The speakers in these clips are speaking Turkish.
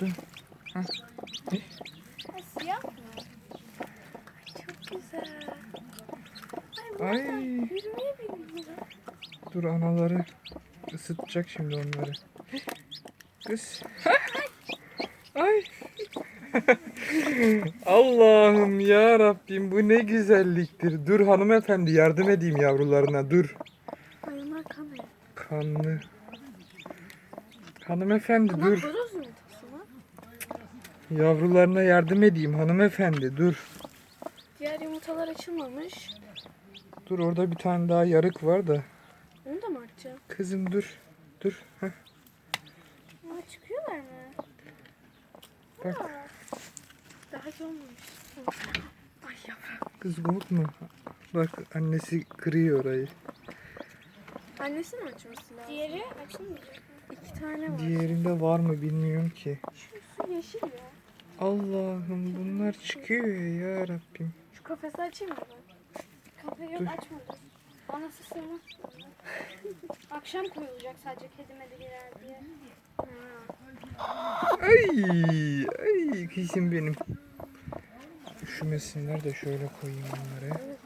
Dur. Ha, siyah mı? Çok güzel. Ay. Yürümeye bilmiyor. Dur anaları ısıtacak şimdi onları. Kız. Ay. Allah'ım ya Rabbim bu ne güzelliktir. Dur hanımefendi yardım edeyim yavrularına dur. Ay. Kanlı. Hanımefendi dur. Yavrularına yardım edeyim hanımefendi dur. Diğer yumurtalar açılmamış. Dur orada bir tane daha yarık var da. Onu da mı açacağım? Kızım dur. Dur. Heh. Aa, çıkıyorlar mı? Bak. Aa, Daha görmemiş. Ay yavrum. Kız korkma. Bak annesi kırıyor orayı. Annesi mi açması lazım? Diğeri açılmayacak mı? İki tane var. Diğerinde var mı bilmiyorum ki. Şu yeşil ya. Allah'ım bunlar çıkıyor ya Rabbim. Şu kafesi açayım mı? Kafayı yok açmadım. Anası sığmaz. Akşam koyulacak sadece kedi medi girer diye. Ha. Ay, ay kızım benim. Üşümesinler de şöyle koyayım onları. Civciv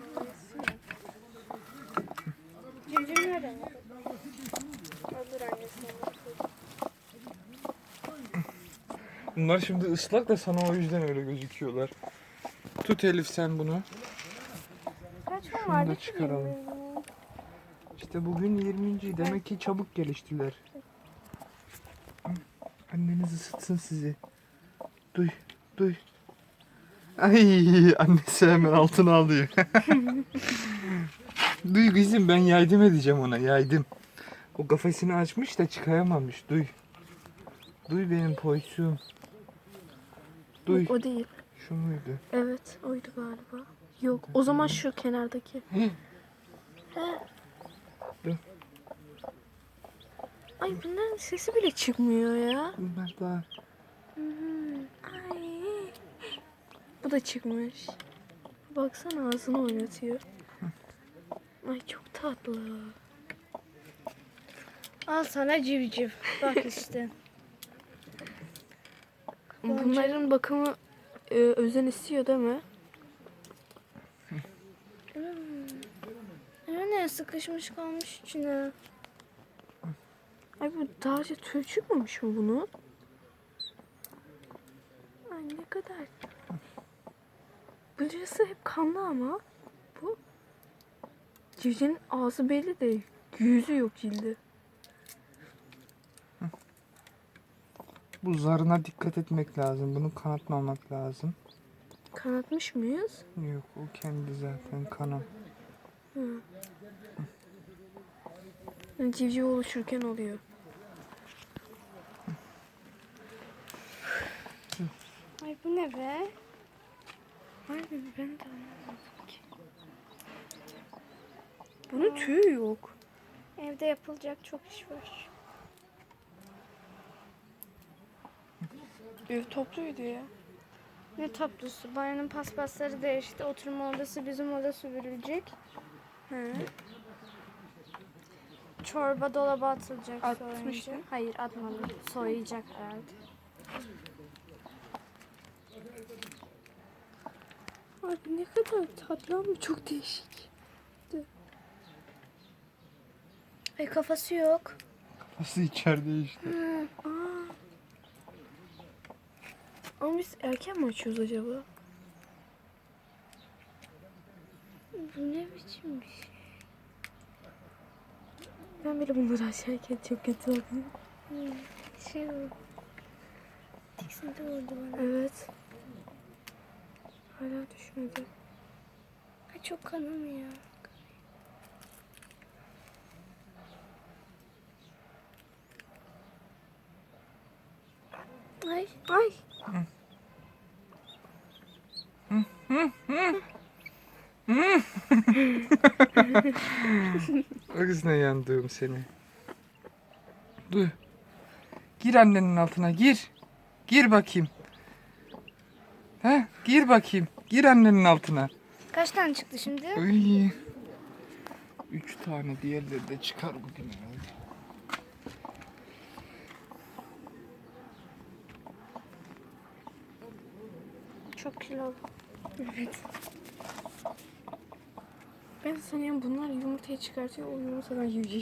Bunlar şimdi ıslak da sana o yüzden öyle gözüküyorlar. Tut Elif sen bunu. Kaç gün Şunu vardı da ki çıkaralım. İşte bugün 20. Demek ki çabuk geliştiler. Anneniz ısıtsın sizi. Duy, duy. Ay annesi hemen altına alıyor. duy kızım ben yaydım edeceğim ona yaydım. O kafesini açmış da çıkayamamış. Duy. Duy benim poysum. Duy. O değil. Şu muydu? Evet oydu galiba. Yok o zaman şu kenardaki. Hı. Dur. Ay bunların sesi bile çıkmıyor ya. Bunlar daha Ay. Bu da çıkmış. Baksana ağzını oynatıyor. Ay çok tatlı. Al sana civciv. Bak işte. Bunların bakımı e, özen istiyor değil mi? ne sıkışmış kalmış içine. Ay bu daha önce tüy çıkmamış mı bunun? Ay ne kadar. Burası hep kanlı ama. Bu. Civcivin ağzı belli de yüzü yok cildi. Bu zarına dikkat etmek lazım. Bunu kanatmamak lazım. Kanatmış mıyız? Yok o kendi zaten kanam. Yani civciv oluşurken oluyor. Ay bu ne be? Harbi ben de anlamadım ki. Bunun tüyü yok. Evde yapılacak çok iş var. Ev topluydu ya. Ne toplusu? Banyanın paspasları değişti. Oturma odası bizim oda süpürülecek. He. Çorba dolaba atılacak Atmıştı. soyunca. Hayır atmadım. Soyacak herhalde. Abi ne kadar tatlı ama çok değişik. Ay kafası yok. Nasıl içeride işte. Aa. Ama biz erken mi açıyoruz acaba? Bu ne biçim bir şey? Ben bile bunları açarken çok kötü oldum. Şey o. Tiksinti oldu bana. Evet. Hala düşmedi. Ay çok kanamıyor. Ay. Ay. O kızına yandığım seni. Dur. Gir annenin altına gir. Gir bakayım. He, gir bakayım. Gir annenin altına. Kaç tane çıktı şimdi? Ay. Üç tane diğerleri de çıkar bugün herhalde. Çok kilolu. Evet. Ben sanıyorum bunlar yumurtayı çıkartıyor. O yumurtadan civciv